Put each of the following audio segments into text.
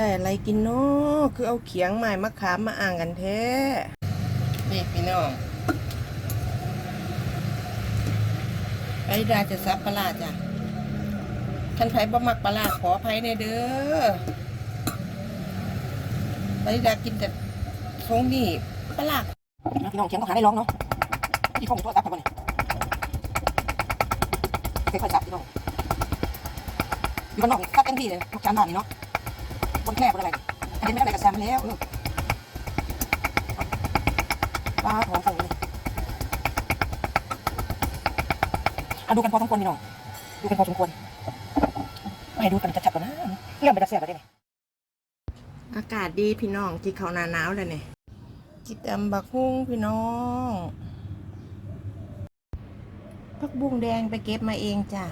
ได้อะไรกินเนาะคือเอาเขียงไม้มะขามมาอ่างกันแท้นี่พี่น้องไอ้ดาจะซับปลาจ้ะท่านไผ่บ่มักปลาขออภัยในเด้อไอ้ดากินแต่ทรงนี่ปลาพี่น้องเขียงก็หาได้ร้องเนาะพี่คงโทรศัพท์เขาบ่เนี่ยค่อยๆจับพี่น้องอยู่บ้านนอกซับเต็มที่เลยลูกจานบ้านนี่เนาะ บนแคบบนอะไรอันนี้ไม่ได้อะไรกับแซมแล้วปลาหอมฟุ้งเลยอะดูกันพอสมควรพี่น้องดูกันพอสมควรไปดูกันจัดๆก่อนนะเรื่องไปจะเสียบอะไรเนี่ยอากาศดีพี่น้องที่เขาหนาหนาวเลยเนี่ยจิตตำบักฮุ้งพี่น้องพักบุ้งแดงไปเก็บมาเองจ้ะ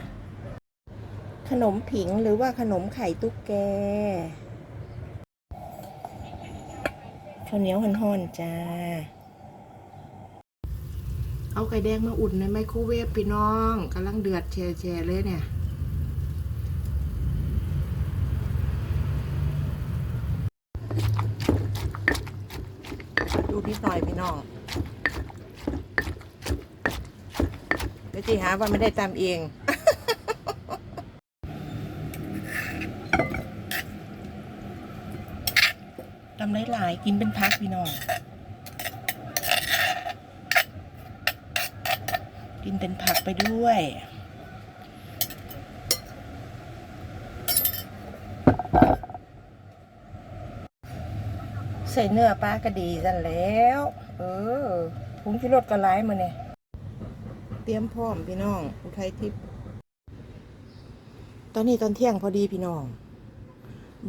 ขนมผิงหรือว่าขนมไข่ตุ๊กแก ข้าวเหนียวห่อนๆจ้า เอาไก่แดงมาอุ่นในไมโครเวฟพี่น้องกำลังเดือดแช่ๆเลยเนี่ยดูนิดหน่อยพี่น้องเดี๋ยวจีหาว่าไม่ได้ตามเองำหลายๆกินเป็นพักพี่น้องกินเป็นผักไปด้วยใส่เนื้อปลากระดีกันแล้ว เออพุงชิรสกระไลมาเนี่ยเตรียมพร้อมพี่น้องอุทัยทิพย์ตอนนี้ตอนเที่ยงพอดีพี่น้อง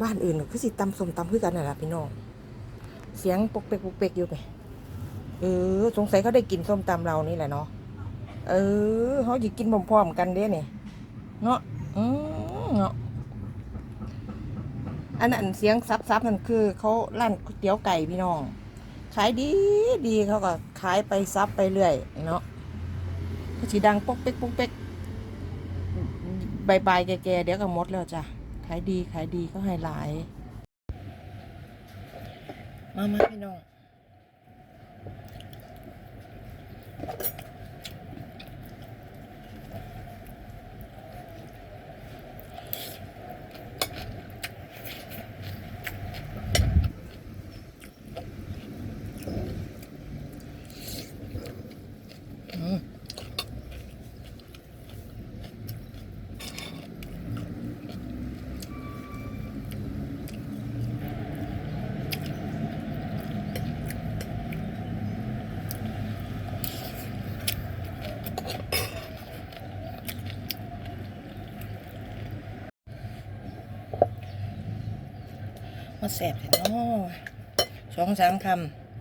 บ้านอื่นก็สิตำสมตำคือกันน่ะล่ะพี่น้อง เสียงปกเปกปกเปกอยู่ไปเออ สงสัยเขาได้กินส้มตำเรานี่แหละเนาะเออเขาจะกินพร้อมๆกันเด้เนี่ยเนาะอืมเนาะอันนั้นเสียงซับๆนั่นคือเขาร้านก๋วยเตี๋ยวไก่พี่น้อง ขายดีดีเขาก็ขายไปซับไปเรื่อยเนาะก็สีดังปกเป๊กปกเป๊กบายบแก่ๆเดี๋ยวก็หมดแล้วจ้ะขายดีขายดีก็ให้หลาย มามาพี่น้อง อืม มาแสบเห็นเนาะสองสามค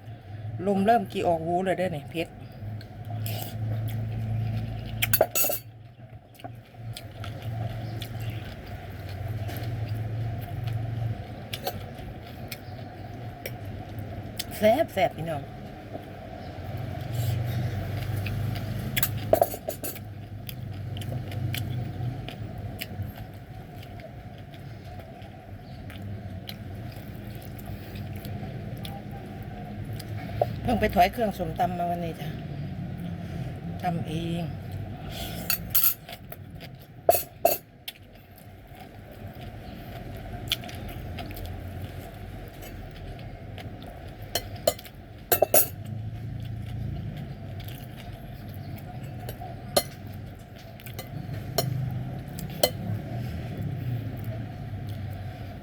ำลมเริ่มกี่ออกหูเลยได้ไหนเพชรแสบแสบพี่น้อง เพิ่งไปถอยเครื่องสมตำมาวันนี้จ้ะทำเอง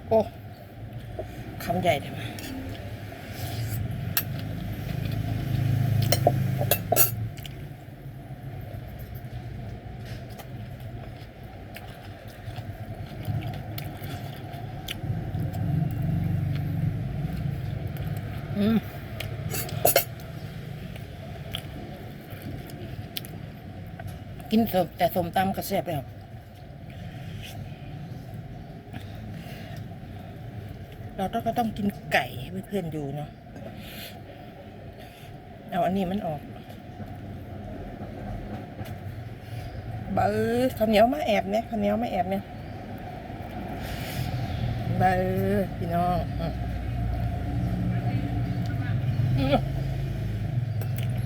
โอ้คำใหญ่เลยมั้ย กินสมแต่สมตำกระแซบแล้วเราต้องก็ต้องกินไก่ให้เพื่อนๆดูเนาะเอาอันนี้มันออกเบอร์ข้าวเหนียวมาแอบเนี่ยข้าวเหนียวมาแอบเนี่ยบายพี่น้อง อืมอืมอืม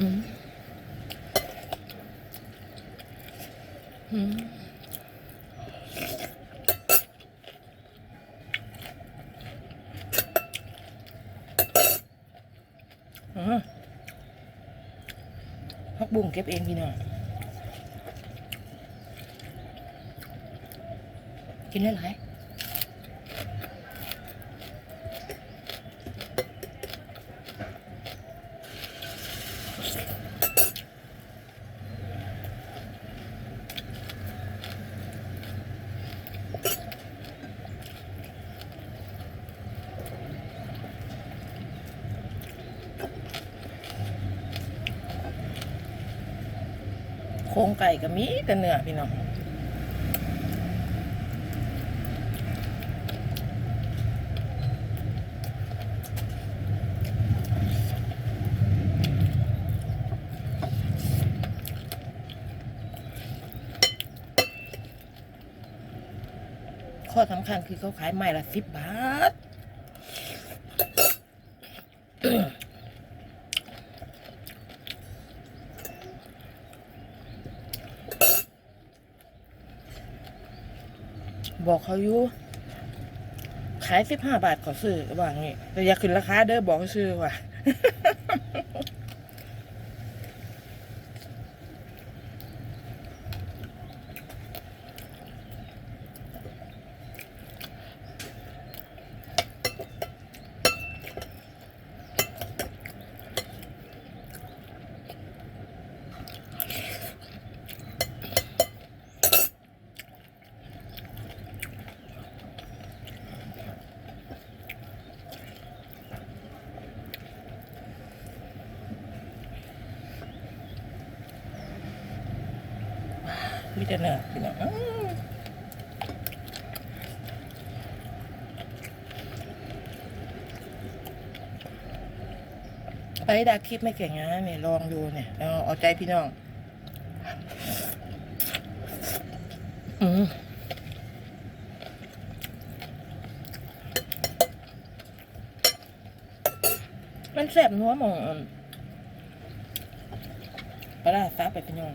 อืมอืม พักบุ้งเก็บเองพี่น้องกินได้หลาย งไก่ก็มีแต่เนื้อพี่น้องข้อสำคัญคือเขาขายไม้ละสิบบาท บอกเขาอยู่ขายสิบห้าบาทขอซื้อว่างี้แต่อย่าขึ้นราคาเด้อบอกซื้อว่ะ มีแต่เนื้อพี่น้องไปดาคลิปไม่เก่งนะเนี่ยลองดูเนี่ยเอาใจพี่น้องอืมมันแสบนัวมองปลาร้าซับไปพี่น้อง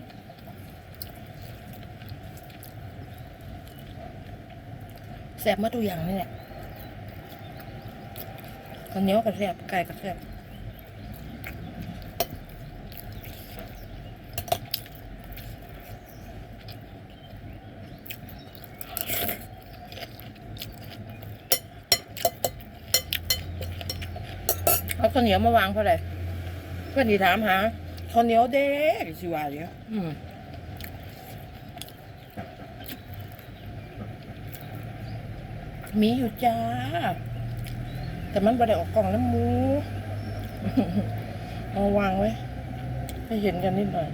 แซ่บมาตัวอย่างนี่แหละข้าวเหนียวกับแซ่บไก่กับแซ่บเอาข้าวเหนียวมาวางเพราะอะไรเพื่อนที่ถามหาข้าวเหนียวเด็กสิว่าเดี๋ยวอืม มีอยู่จ้า แต่มันบ่ได้ออกกล่องแล้วมูเอาวางไว้ให้เห็นกันนิดหน่อย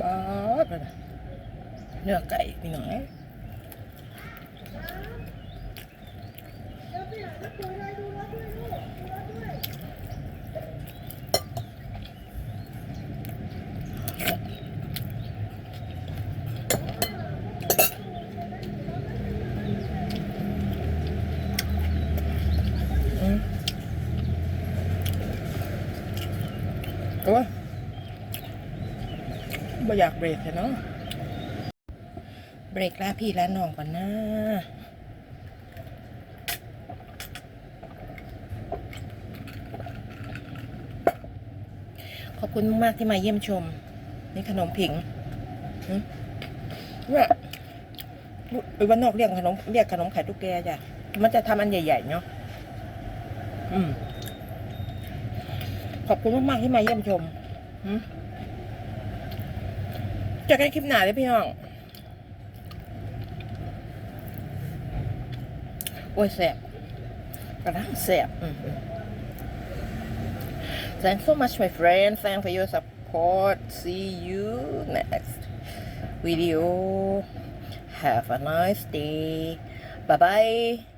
บ้าไปนะเนื้อไก่พี่หน่อยอืม โอ้ยไม่อยากเบรกเลยเนาะเบรกลาพี่แลาน้องก่อนนะขอบคุณมากที่มาเยี่ยมชม นี่ขนมผิงเนี่ยไปวันนอกเรียกขนมเรียกขนมไข่ตุ๊กแกจ้ะมันจะทำอันใหญ่ ๆ เนาะอืม ขอบคุณมากๆที่มาเยี่ยมชมเจอกันคลิปหน้าเลยพี่น้องโอ้ยแสบกระด้างแสบ thanks so much my friend thanks for your support see you next video have a nice day bye bye